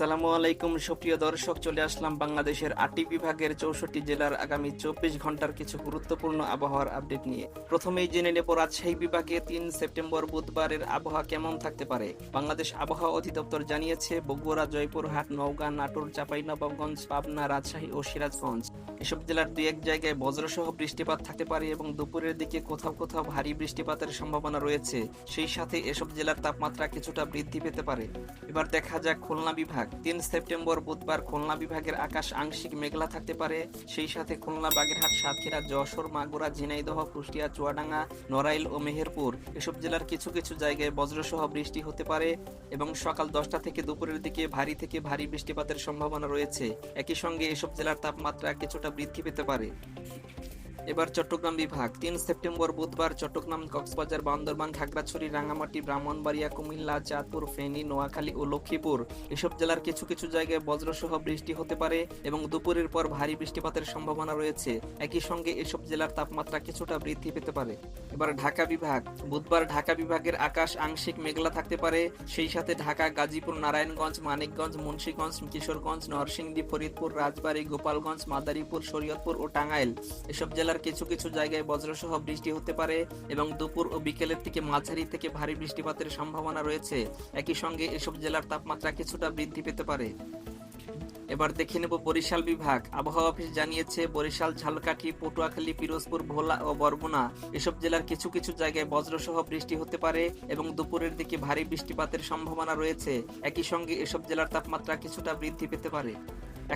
আসসালামু আলাইকুম, সুপ্রিয় দর্শক, চলে আসলাম বাংলাদেশের আটটি বিভাগের চৌষট্টি জেলার আগামী চব্বিশ ঘণ্টার কিছু গুরুত্বপূর্ণ আবহাওয়ার আপডেট নিয়ে। প্রথমেই জেনে নেব রাজশাহী বিভাগে তিন সেপ্টেম্বর বুধবারের আবহাওয়া কেমন থাকতে পারে। বাংলাদেশ আবহাওয়া অধিদপ্তর জানিয়েছে, বগুড়া, জয়পুরহাট, নওগাঁ, নাটোর, চাঁপাইনবাবগঞ্জ, পাবনা, রাজশাহী ও সিরাজগঞ্জ। এসব জেলার দুই এক জায়গায় বজ্রসহ বৃষ্টিপাত থাকতে পারে এবং দুপুরের দিকে কোথাও কোথাও ভারী বৃষ্টিপাতের সম্ভাবনা রয়েছে। সেই সাথে এসব জেলার তাপমাত্রা কিছুটা বৃদ্ধি পেতে পারে। এবার দেখা যাক খুলনা বিভাগ। তিন সেপ্টেম্বর বুধবার খুলনা বিভাগের আকাশ আংশিক মেঘলা থাকতে পারে। সেই সাথে খুলনা, বাগেরহাট, সাতক্ষীরা, যশোর, মাগুরা, ঝিনাইদহ, কুষ্টিয়া, চুয়াডাঙ্গা, নড়াইল ও মেহেরপুর এসব জেলার কিছু কিছু জায়গায় বজ্রসহ বৃষ্টি হতে পারে এবং সকাল দশটা থেকে দুপুরের দিকে ভারী থেকে ভারী বৃষ্টিপাতের সম্ভাবনা রয়েছে। একই সঙ্গে এসব জেলার তাপমাত্রা কিছুটা বৃদ্ধি পেতে পারে। এবার চট্টগ্রাম বিভাগ, তিন সেপ্টেম্বর বুধবার চট্টগ্রাম, কক্সবাজার, বান্দরবান খাগড়াছড়ি রাঙামাটি ব্রাহ্মণবাড়িয়া, কুমিল্লা, চাঁদপুর, ফেনী, নোয়াখালী ও লক্ষ্মীপুর। এসব জেলার কিছু কিছু জায়গায় বজ্রসহ বৃষ্টি হতে পারে এবং দুপুরের পর ভারী বৃষ্টিপাতের সম্ভাবনা রয়েছে। একই সঙ্গে এসব জেলার তাপমাত্রা কিছুটা বৃদ্ধি পেতে পারে। এবার ঢাকা বিভাগ, বুধবার ঢাকা বিভাগের আকাশ আংশিক মেঘলা থাকতে পারে। সেই সাথে ঢাকা, গাজীপুর, নারায়ণগঞ্জ, মানিকগঞ্জ, মুন্সীগঞ্জ, কিশোরগঞ্জ, নরসিংদী, ফরিদপুর, রাজবাড়ী, গোপালগঞ্জ, মাদারীপুর, শরীয়তপুর ও টাঙ্গাইল। এসব জেলার কিছু কিছু জায়গায় বজ্রসহ বৃষ্টি হতে পারে এবং দুপুর ও বিকেলের থেকে মাঝারি থেকে ভারী বৃষ্টিপাতের সম্ভাবনা রয়েছে। একই সঙ্গে এসব জেলার তাপমাত্রা কিছুটা বৃদ্ধি পেতে পারে। এবার দেখে নেব বরিশাল বিভাগ। আবহাওয়া অফিস জানিয়েছে, বরিশাল, ঝালকাঠি, পটুয়াখালী, পিরোজপুর, ভোলা ও বরগুনা এসব জেলার কিছু কিছু জায়গায় বজ্রসহ বৃষ্টি হতে পারে এবং দুপুরের দিকে ভারী বৃষ্টিপাতের সম্ভাবনা রয়েছে। একই সঙ্গে এসব জেলার তাপমাত্রা কিছুটা বৃদ্ধি পেতে পারে।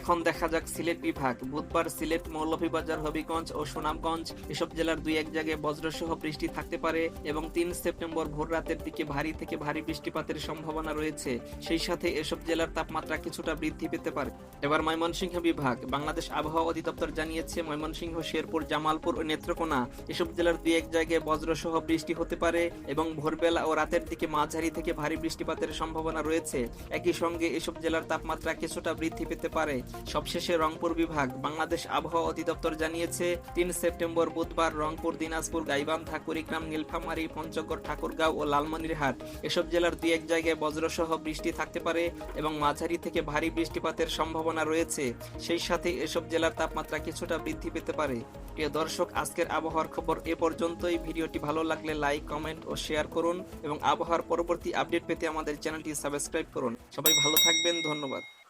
এখন দেখা যাক সিলেট বিভাগ। বুধবার সিলেট মৌলভীবাজার, হবিগঞ্জ ও সুনামগঞ্জ এসব জেলার দুই এক জায়গায় বজ্রসহ বৃষ্টি থাকতে পারে এবং তিন সেপ্টেম্বর ভোর রাতের দিকে ভারী থেকে ভারী বৃষ্টিপাতের সম্ভাবনা রয়েছে। সেই সাথে এসব জেলার তাপমাত্রা কিছুটা বৃদ্ধি পেতে পারে। এবার ময়মনসিংহ বিভাগ, বাংলাদেশ আবহাওয়া অধিদপ্তর জানিয়েছে, ময়মনসিংহ, শেরপুর, জামালপুর ও নেত্রকোনা এসব জেলার দুই এক জায়গায় বজ্রসহ বৃষ্টি হতে পারে এবং ভোরবেলা ও রাতের দিকে মাঝারি থেকে ভারী বৃষ্টিপাতের সম্ভাবনা রয়েছে। একই সঙ্গে এসব জেলার তাপমাত্রা কিছুটা বৃদ্ধি পেতে পারে। সবশেষে রংপুর বিভাগ, বাংলাদেশ আবহাওয়া অধিদপ্তর জানিয়েছে, তিন সেপ্টেম্বর বুধবার রংপুর, দিনাজপুর, গাইবান্ধা, কুড়িগ্রাম, নীলফামারী, পঞ্চগড়, ঠাকুরগাঁও ও লালমনিরহাট। এসব জেলার দুই এক জায়গায় বজ্রসহ বৃষ্টি থাকতে পারে এবং মাঝারি থেকে ভারী বৃষ্টিপাতের সম্ভাবনা রয়েছে। সেই সাথে এসব জেলার তাপমাত্রা কিছুটা বৃদ্ধি পেতে পারে। প্রিয় দর্শক, আজকের আবহাওয়ার খবর এ পর্যন্তই। ভিডিওটি ভালো লাগলে লাইক, কমেন্ট ও শেয়ার করুন এবং আবহাওয়ার পরবর্তী আপডেট পেতে আমাদের চ্যানেলটি সাবস্ক্রাইব করুন। সবাই ভালো থাকবেন, ধন্যবাদ।